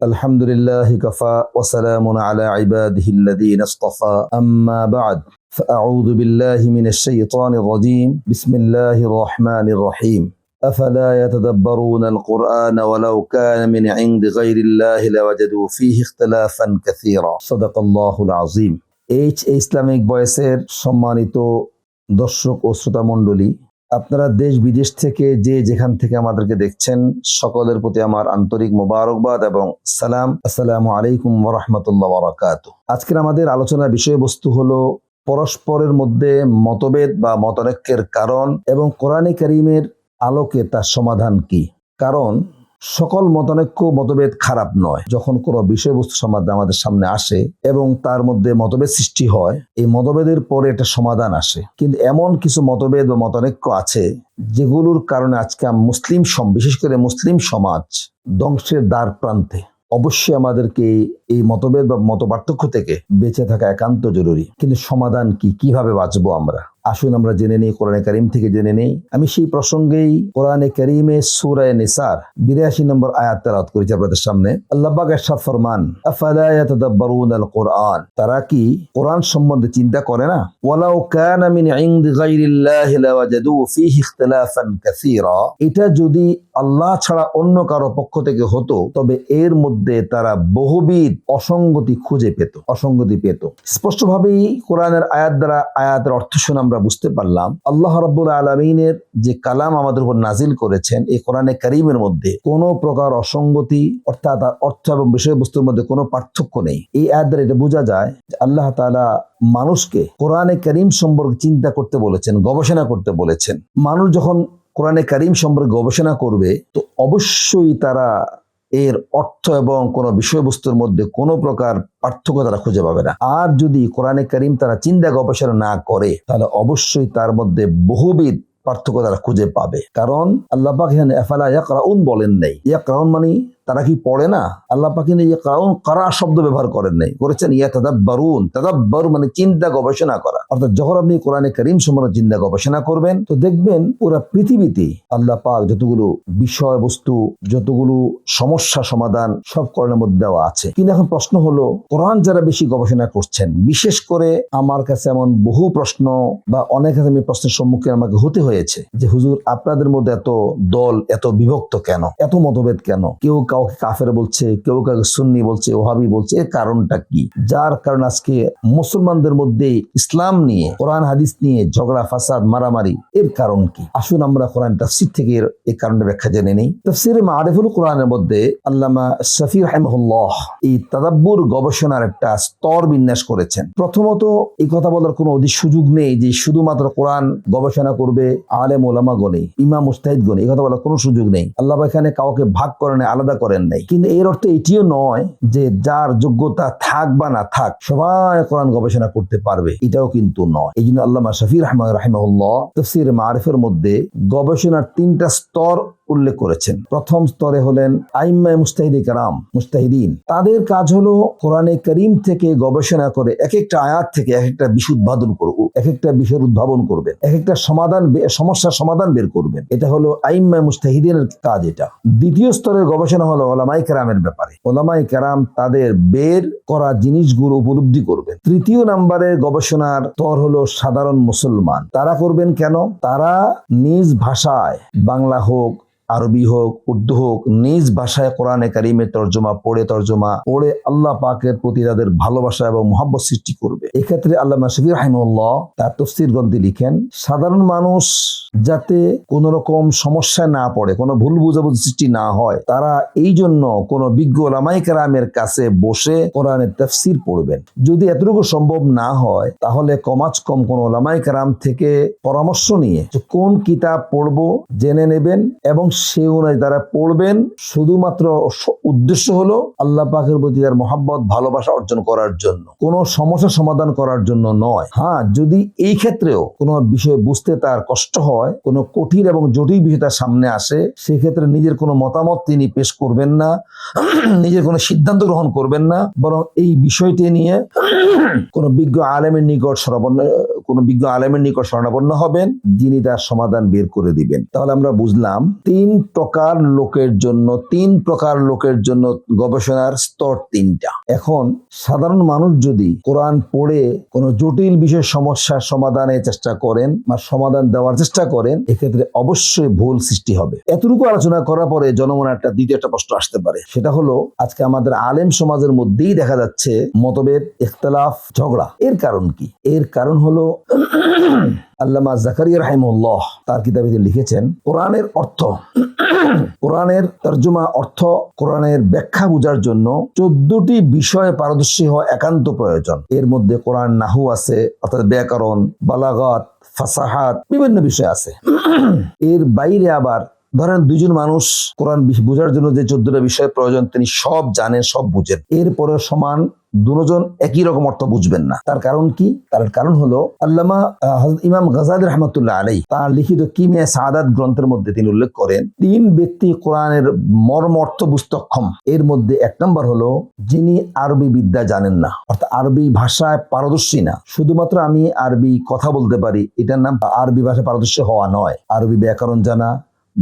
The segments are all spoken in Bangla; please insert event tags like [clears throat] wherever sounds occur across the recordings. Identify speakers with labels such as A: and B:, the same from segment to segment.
A: الحمد لله كفى وسلام على عباده الذين اصطفى أما بعد فأعوذ بالله من الشيطان الرجيم بسم الله الرحمن الرحيم أفلا يتدبرون القرآن ولو كان من عند غير الله لوجدوا فيه اختلافا كثيرا صدق الله العظيم এইচ ইসলামিক বয়সের সম্মানিত দর্শক ও শ্রোতা মণ্ডলী আপনারা দেশ বিদেশ থেকে যে যেখান থেকে আমাদেরকে দেখছেন, সকলের প্রতি আমার আন্তরিক মোবারকবাদ এবং সালাম। আসসালামু আলাইকুম ওরহমতুল্লাহ বরাকাত আজকের আমাদের আলোচনার বিষয়বস্তু হলো পরস্পরের মধ্যে মতভেদ বা মতনৈক্যের কারণ এবং কোরআনে করিমের আলোকে তার সমাধান কি। কারণ সকল মতনৈক্য মতভেদ খারাপ নয়। যখন কোনো বিষয়বস্তু সমাধান আমাদের সামনে আসে এবং তার মধ্যে মতভেদ সৃষ্টি হয়, এই মতভেদের পরে একটা সমাধান আসে। কিন্তু এমন কিছু মতভেদ বা মতনৈক্য আছে যেগুলোর কারণে আজকে মুসলিম সম- বিশেষ করে মুসলিম সমাজ ধ্বংসের দ্বার প্রান্তে। অবশ্যই আমাদেরকে এই মতভেদ বা মত পার্থক্য থেকে বেঁচে থাকা একান্ত জরুরি। কিন্তু সমাধান কি? কীভাবে বাঁচবো আমরা? আসুন আমরা জেনে নেই, কোরআনে কারিম থেকে জেনে নেই। আমি সেই প্রসঙ্গেই কোরআনে কারিমে সুরায় নিসার বিরাশি নম্বর আয়াত তেলাওয়াত করেছি আপনাদের সামনে। আল্লাহ পাক এরশাদ ফরমান আল কোরআন তারা কি কোরআন সম্বন্ধে চিন্তা করে না? ওয়ালাউ মিন লাওয়াজাদু ফীহি ইখতিলাফান কাসীরা। এটা যদি আল্লাহ ছাড়া অন্য কারও পক্ষ থেকে হতো, তবে এর মধ্যে তারা বহুবিধ অসঙ্গতি খুঁজে পেত, অসঙ্গতি পেত। স্পষ্টভাবেই কোরআনের আয়াত দ্বারা আয়াতের অর্থ শুনে আমরা বুঝতে পারলাম, আল্লাহ রাব্বুল আলমিনের যে কালাম আমাদের উপর নাজিল করেছেন এই কোরআনে করিমের মধ্যে কোনো প্রকার অসঙ্গতি অর্থাৎ অর্থ এবং বিষয়বস্তুর মধ্যে কোনো পার্থক্য নেই। এই আয়াত দ্বারা এটা বোঝা যায় যে আল্লাহ তাআলা মানুষকে কোরআনে করিম সম্পর্কে চিন্তা করতে বলেছেন, গবেষণা করতে বলেছেন। মানুষ যখন কোরআনে করিম সম্পর্কে গবেষণা করবে, তো অবশ্যই তারা এর অর্থ এবং কোনো বিষয়বস্তুর মধ্যে কোনো প্রকার পার্থক্য তারা খুঁজে পাবে না। আর যদি কোরআনে করিম তারা চিন্তা গবেষণা না করে, তাহলে অবশ্যই তার মধ্যে বহুবিধ পার্থক্য তারা খুঁজে পাবে। কারণ আল্লাহ এফালা ইয়াকরাউন বলেন নাই। ইয়াকরাউন মানে তারা কি পড়ে না? আল্লাহ পাক এখানে কারণ কারা শব্দ ব্যবহার করেন নাই? করেছেন, ইয়া তাদাব্বারুন। তাদাব্বার মানে চিন্তা গবেষণা করা। অর্থাৎ যখন আপনি কোরআনে করিম সম্পর্কে চিন্তা গবেষণা করবেন, তো দেখবেন পুরা পৃথিবীতে আল্লাহ পাক যতগুলো বিষয়বস্তু, যতগুলো সমস্যা সমাধান সব কোরআনের মধ্যে দেওয়া আছে। কিন্তু এখন প্রশ্ন হলো, কোরআন যারা বেশি গবেষণা করছেন, বিশেষ করে আমার কাছে এমন বহু প্রশ্ন বা অনেক কাছে আমি প্রশ্নের সম্মুখীন আমাকে হতে হয়েছে যে, হুজুর, আপনাদের মধ্যে এত দল, এত বিভক্ত কেন? এত মতভেদ কেন? কেউ কাউকে কাফের বলছে কেউ কাউকে সুন্নি বলছে ওহাবি বলছে এর কারণটা কি? যার কারণ আজকে মুসলমানদের মধ্যে ইসলাম নিয়ে কোরআন হাদিস নিয়ে ঝগড়া ফাসাদ মারামারি এর কারণ কি? আসুন আমরা কোরআন তাফসির থেকে এই কারণের ব্যাখ্যা জেনে নেই। তাফসিরে মারিফুল কোরআনের মধ্যে আল্লামা শফি রাহিমাহুল্লাহ এই তাদাব্বুর গবেষণার একটা স্তর বিন্যাস করেছেন। প্রথমত এই কথা বলার কোনো অধিক সুযোগ নেই যে শুধুমাত্র কোরআন গবেষণা করবে আলেম ওলামা গণে ইমাম মুস্তাহিদ গণে এই কথা বলার কোনো সুযোগ নেই। আল্লাহ এখানে কাউকে ভাগ করেন নাই, আলাদা করেন নাই। কিন্তু এর অর্থ এটিও নয় যে যার যোগ্যতা থাক বা না থাক, সবাই কোরআন গবেষণা করতে পারবে। এটাও কিন্তু নয়। এই জন্য আল্লাহ শফি রহমান রাহিমাহুল্লাহ তফসির মারফের মধ্যে গবেষণার তিনটা স্তর উল্লেখ করেছেন। প্রথম স্তরে হলেন আইম্মা মুস্তাহিদি কারাম মুস্তাহিদিন তাদের কাজ হলো কোরআনে করিম থেকে গবেষণা করে এক একটা আয়াত থেকে এক একটা বিষয় উদ্ভাবন করব এক একটা বিষয়ের উদ্ভাবন করবেন। এক একটা সমাধান সমস্যার সমাধান বের করবেন। এটা হলো আইম্মা মুস্তাহিদিনের কাজ এটা। দ্বিতীয় স্তরের গবেষণা হলো ওলামাই কেরামের ব্যাপারে। ওলামাই কেরাম তাদের বের করা জিনিসগুলো উপলব্ধি করবেন। তৃতীয় নাম্বারের গবেষণার স্তর হলো সাধারণ মুসলমান। তারা করবেন কেন? তারা নিজ ভাষায় বাংলা হোক আরবি হোক, উর্দু হোক, নিজ ভাষায় কোরআনে কারিমের তর্জমা, পড়ে তর্জমা, পড়ে আল্লাহ পাকের প্রতি তাদের ভালোবাসা এবং মহাব্বত সৃষ্টি করবে। এক্ষেত্রে আল্লাহ শফির রাহিমুল্লাহ তার তফসির গ্রন্থে লিখেন, সাধারণ মানুষ যাতে কোন রকম সমস্যায় না পড়ে, কোনো ভুল বুঝাবুঝি সৃষ্টি না হয়, তারা এই জন্য কোন বিজ্ঞ ওলামাই কেরামের কাছে বসে কোরআনের তফসির পড়বেন। যদি এতটুকু সম্ভব না হয়, তাহলে কমাজ কম কোন ওলামাই কারাম থেকে পরামর্শ নিয়ে কোন কিতাব পড়ব, জেনে নেবেন এবং সে অনুযায়ী তারা পড়বেন। শুধুমাত্র উদ্দেশ্য হলো আল্লাহ পাকের প্রতি তার মহাব্বত, ভালোবাসা অর্জন করার জন্য। কোনো সমস্যা সমাধান করার জন্য নয়। হ্যাঁ যদি এই ক্ষেত্রেও কোনো বিষয় বুঝতে তার কষ্ট হয়, কোনো কঠিন এবং জটিল বিষয় তার সামনে আসে, সেক্ষেত্রে নিজের কোনো মতামত তিনি পেশ করবেন না, [clears throat] নিজের কোনো সিদ্ধান্ত গ্রহণ করবেন না, বরং এই বিষয়টি নিয়ে [clears throat] কোনো বিজ্ঞ আলেমের নিকট শ্রবণ কোনো বিজ্ঞ আলেমের নিকট শরণাপন্ন হবেন, যিনি তার সমাধান বের করে দিবেন। তাহলে আমরা বুঝলাম, তিন প্রকার লোকের জন্য, তিন প্রকার লোকের জন্য গবেষণার স্তর তিনটা। এখন সাধারণ মানুষ যদি কোরআন পড়ে কোনো জটিল বিষয় সমস্যার সমাধানের চেষ্টা করেন বা সমাধান দেওয়ার চেষ্টা করেন, এক্ষেত্রে অবশ্যই ভুল সৃষ্টি হবে। এতটুকু আলোচনা করার পরে জনমনে একটা দ্বিতীয় একটা প্রশ্ন আসতে পারে। সেটা হলো, আজকে আমাদের আলেম সমাজের মধ্যেই দেখা যাচ্ছে মতভেদ, ইখতলাফ, ঝগড়া। এর কারণ কি? এর কারণ হলো আল্লামা জাকারিয়া রাহিমুল্লাহ তার কিতাবে লিখেছেন, কোরআনের অর্থ, কোরআনের তর্জমা অর্থ, কোরআনের ব্যাখ্যা বোঝার জন্য চোদ্দটি বিষয়ে পারদর্শী হওয়া একান্ত প্রয়োজন। এর মধ্যে কোরআন নাহু আছে, অর্থাৎ ব্যাকরণ, বালাগত, ফাসাহাত, বিভিন্ন বিষয় আছে। এর বাইরে আবার ধরেন দুজন মানুষ কোরআন বোঝার জন্য যে চোদ্দটা বিষয় প্রয়োজন, তিনি সব জানেন, সব বুঝেন। এরপরে সমান দুজন একই রকম অর্থ বুঝবেন না। তার কারণ কি? তার কারণ হলো আল্লামা ইমাম গাজাদ রহমতুল্লাহ আলাই তার লিখিত কিমিয়া সাদাত গ্রন্থের মধ্যে তিনি উল্লেখ করেন, তিন ব্যক্তি কোরআনের মর্ম অর্থ বুঝতে অক্ষম। এর মধ্যে এক নম্বর হলো যিনি আরবি বিদ্যা জানেন না। অর্থাৎ আরবি ভাষায় পারদর্শী না। শুধুমাত্র আমি আরবি কথা বলতে পারি, এটার নাম আরবি ভাষায় পারদর্শী হওয়া নয়। আরবি ব্যাকরণ জানা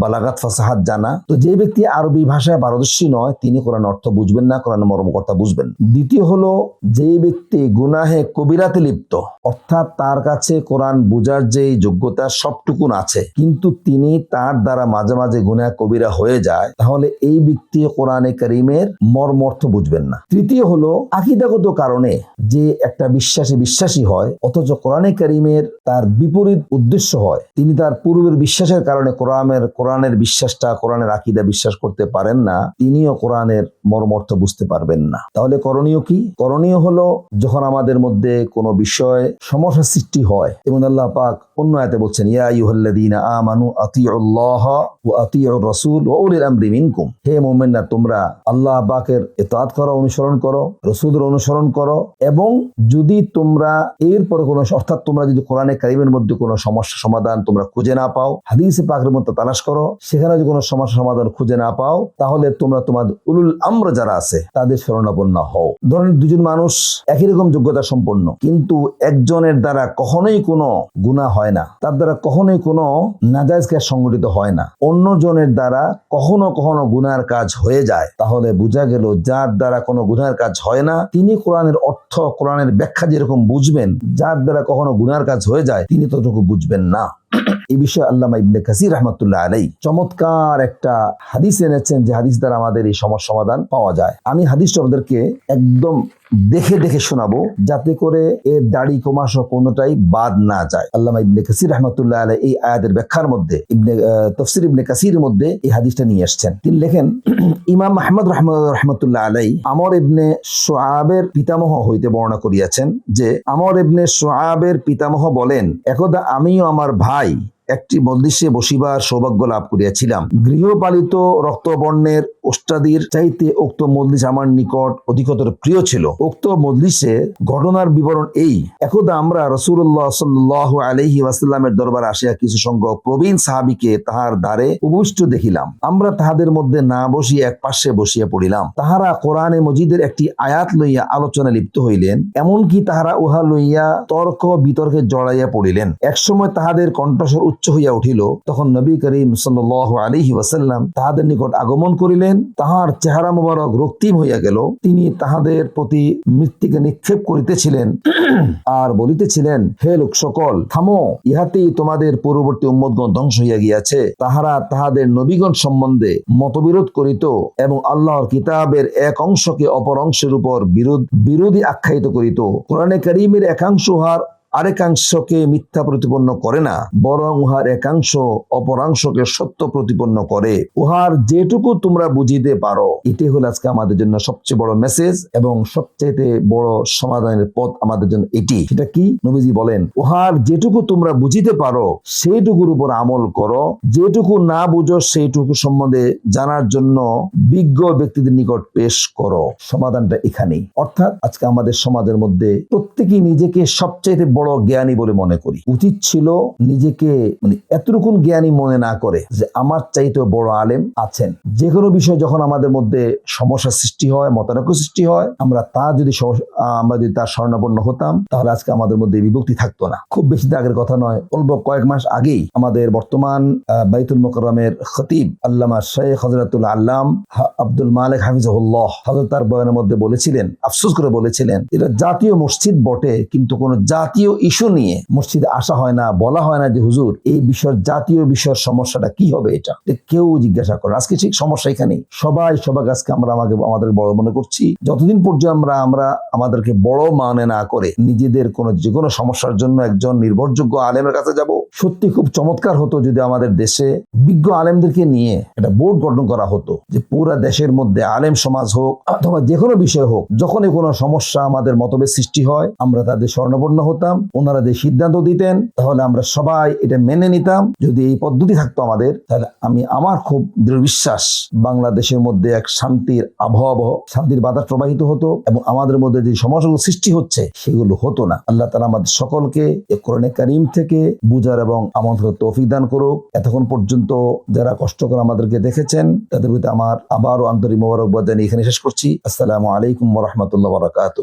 A: বালাগাত ফাসাহাত জানা। তো যে ব্যক্তি আরবি ভাষায় পারদর্শী নয়, তিনি কোরআন অর্থ বুঝবেন না, কোরআন মর্মকর্তা বুঝবেন। দ্বিতীয় হলো, যে ব্যক্তি গুনাহে কবিরাতে লিপ্ত, অর্থাৎ তার কাছে কোরআন বুঝার যে যোগ্যতা সবটুকুন আছে, কিন্তু তিনি তার দ্বারা মাঝে মাঝে গুনাহ কবিরা হয়ে যায়, তাহলে এই ব্যক্তি কোরআনে করিমের মর্ম অর্থ বুঝবেন না। তৃতীয় হলো, আকিদাগত কারণে যে একটা বিশ্বাসী বিশ্বাসী হয়, অথচ কোরআনে করিমের তার বিপরীত উদ্দেশ্য হয়, তিনি তার পূর্বের বিশ্বাসের কারণে কোরআনের কোরআনের বিশ্বাসটা, কোরআনের আকিদা বিশ্বাস করতে পারেন না, তিনিও কোরআনের মর্মর্থ বুঝতে পারবেন না। তাহলে করণীয় কি? করণীয় হলো যখন আমাদের মধ্যে কোনো বিষয় সমস্যার সৃষ্টি হয়, এবং আল্লাহ পাক অন্য আয়াতে বলছেন, ইয়া আইয়ুহাল্লাযীনা আমানু আতিউল্লাহ ওয়া আতিউর রাসূল ওয়া উলিল আমরি মিনকুম। হে মুমিনরা, তোমরা আল্লাহ পাকের ইতাআত করো, অনুসরণ করো, রাসূলের অনুসরণ করো, এবং যদি তোমরা এরপরে কোনো, অর্থাৎ তোমরা যদি কোরআনে কারিমের মধ্যে কোনো সমস্যা সমাধান তোমরা খুঁজে না পাও, হাদিসে পাকের মধ্যে তালাশ করো সেখানে যদি কোনো সমস্যা সমাধান খুঁজে না পাও, তাহলে তোমরা তোমার উলুল আমর যারা আছে, তাদের শরণাপন্ন হও। ধরেন দুজন মানুষ একই রকম যোগ্যতা সম্পন্ন, কিন্তু একজনের দ্বারা কখনোই কোনো গুণা হয় না। তার দ্বারা কখনোই কোনো নাজাইজ কাজ সংগঠিত হয় না। অন্য জনের দ্বারা কখনো কখনো গুনার কাজ হয়ে যায়। তাহলে বোঝা গেল, যার দ্বারা কোনো গুনার কাজ হয় না, তিনি কোরআনের অর্থ, কোরআনের ব্যাখ্যা যেরকম বুঝবেন, যার দ্বারা কখনো গুনার কাজ হয়ে যায়, তিনি ততটুকু বুঝবেন না। এই বিষয়ে আল্লামা ইবনে কাসির রহমতুল্লাহ আলাই চমৎকার একটা হাদিস এনেছেন যে হাদিস দ্বারা আমাদের এই সমস্যা সমাধান পাওয়া যায়। আমি হাদিসটা আপনাদেরকে একদম দেখে দেখে শোনাবো, যাতে করে এর দাড়ি কমা কোনোটাই বাদ না যায়। আল্লামা ইবনে কাসির রহমতুল্লাহ আলাই এই আয়াতের ব্যাখ্যার মধ্যে, ইবনে তফসির ইবনে কাসির মধ্যে এই হাদিসটা নিয়ে আসছেন তিনি লেখেন, ইমাম আহমদ রহমদ রহমতুল্লাহ আলাই আমর ইবনে সোয়াবের পিতামহ হইতে বর্ণনা করিয়াছেন যে, আমর ইবনে সোয়াবের পিতামহ বলেন, একদা আমিও আমার ভাই একটি মজলিসে বসিবার সৌভাগ্য লাভ করিয়াছিলাম। গৃহপালিত রক্তবর্ণের ওস্তাদির চাইতে উক্ত মজলিস আমার নিকট অধিকতর প্রিয় ছিল। উক্ত মজলিসে ঘটনার বিবরণ এই, একদা আমরা রসুল্লাহ সাল্লাহ আলহি ওয়াসাল্লামের দরবার আসিয়া কিছু সংখ্যক প্রবীণ সাহাবিকে তাহার দ্বারে উপবিষ্ট দেখিলাম। আমরা তাহাদের মধ্যে না বসিয়া এক পাশে বসিয়া পড়িলাম। তাহারা কোরআনে মজিদের একটি আয়াত লইয়া আলোচনা লিপ্ত হইলেন, এমনকি তাহারা উহা লইয়া তর্ক বিতর্কে জড়াইয়া পড়িলেন। একসময় তাহাদের কণ্ঠস্বর উচ্চ হইয়া উঠিল, তখন নবী করিম সাল আলিহি ওয়াসাল্লাম তাহাদের নিকট আগমন করিলেন। তাহার চেহারা মোবারক রক্তিম হইয়া গেল। তিনি তাহাদের প্রতি মৃত্তিকে নিক্ষেপ করিতেছিলেন [clears throat] আর বলিতেছিলেন, হে লোক সকল, থামো। ইহাতেই তোমাদের পূর্ববর্তী উম্মতগণ ধ্বংস হইয়া গিয়াছে। তাহারা তাহাদের নবীগণ সম্বন্ধে মতবিরোধ করিত এবং আল্লাহর কিতাবের এক অংশকে অপর অংশের উপর বিরোধ, বিরোধী আখ্যায়িত করিত। কোরআনে করিমের একাংশ উহার আরেকাংশকে মিথ্যা প্রতিপন্ন করে না, বরং উহার একাংশ অপরাংশকে সত্য প্রতিপন্ন করে। উহার যেটুকু তোমরা বুঝিতে পারো, এটি হলো আজকে আমাদের জন্য সবচেয়ে বড় মেসেজ এবং সবচেয়ে বড় সমাধানের পথ আমাদের জন্য এটি। সেটা কি? নবীজি বলেন, উহার যেটুকু তোমরা বুঝিতে পারো, সেইটুকুর উপর আমল করো। যেটুকু না বুঝো, সেইটুকু সম্বন্ধে জানার জন্য বিজ্ঞ ব্যক্তিদের নিকট পেশ করো। সমাধানটা এখানেই। অর্থাৎ আজকে আমাদের সমাজের মধ্যে প্রত্যেকেই নিজেকে সবচাইতে বড় জ্ঞানী বলে মনে করি। উচিত ছিল নিজেকে মানে এতটুকুন জ্ঞানী মনে না করে যে আমার চাইতে বড় আলেম আছেন। যে কোনো বিষয় যখন আমাদের মধ্যে সমস্যার সৃষ্টি হয়, মতানৈক্য সৃষ্টি হয়, আমরা তা যদি আমরা যদি তার স্বর্ণাপন্ন হতাম, তাহলে আজকে আমাদের মধ্যে বিভক্তি থাকতো না। খুব বেশি দিন আগের কথা নয়, অল্প কয়েক মাস আগেই আমাদের বর্তমান বাইতুল মোকরমের খতিব আল্লামা শেখ হজরতুল আল্লাম আব্দুল মালিক হাফিজহুল্লাহ হজরত তার বয়ানের মধ্যে বলেছিলেন, আফসোস করে বলেছিলেন, এটা জাতীয় মসজিদ বটে, কিন্তু কোন জাতীয় ইস্যু নিয়ে মসজিদে আসা হয় না, বলা হয় না যে, হুজুর, এই বিষয় জাতীয় বিষয়ের সমস্যাটা কি হবে এটা? কেউ জিজ্ঞাসা করে আজকে ঠিক সমস্যা এখানেই। সবাই সবাই আজকে আমরা আমাকে, আমাদের বড় মনে করছি, যতদিন পর্যন্ত আমরা আমরা আমাদেরকে বড় মানে না করে নিজেদের কোনো যে কোনো সমস্যার জন্য একজন নির্ভরযোগ্য আলেমের কাছে যাব। সত্যি খুব চমৎকার হতো যদি আমাদের দেশে বিজ্ঞ আলেমদেরকে নিয়ে একটা বোর্ড গঠন করা হতো যে, পুরা দেশের মধ্যে আলেম সমাজ হোক অথবা যে কোনো বিষয় হোক, যখনই কোনো সমস্যা আমাদের মতভেদ সৃষ্টি হয়, আমরা তাদের স্বর্ণপন্ন হতাম। ওনারা যে সিদ্ধান্ত দিতেন, তাহলে আমরা সবাই এটা মেনে নিতাম। যদি এই পদ্ধতি থাকতো আমাদের, তাহলে আমি আমার খুব দৃঢ় বিশ্বাস বাংলাদেশের মধ্যে এক শান্তির আবহাওয়া, শান্তির বাতাস প্রবাহিত হতো এবং আমাদের মধ্যে যে সমস্যাগুলো সৃষ্টি হচ্ছে, সেগুলো হতো না। আল্লাহ তালা আমাদের সকলকে এ কোরআনে কারিম থেকে বুঝার এবং আমাদের তৌফিক দান করুক। এতক্ষণ পর্যন্ত যারা কষ্ট করে আমাদেরকে দেখেছেন, তাদের প্রতি আমার আবারও আন্তরিক মোবারকবাদ জানিয়ে এখানে শেষ করছি। আসসালামু আলাইকুম রহমতুল্লাহ বারাকাতু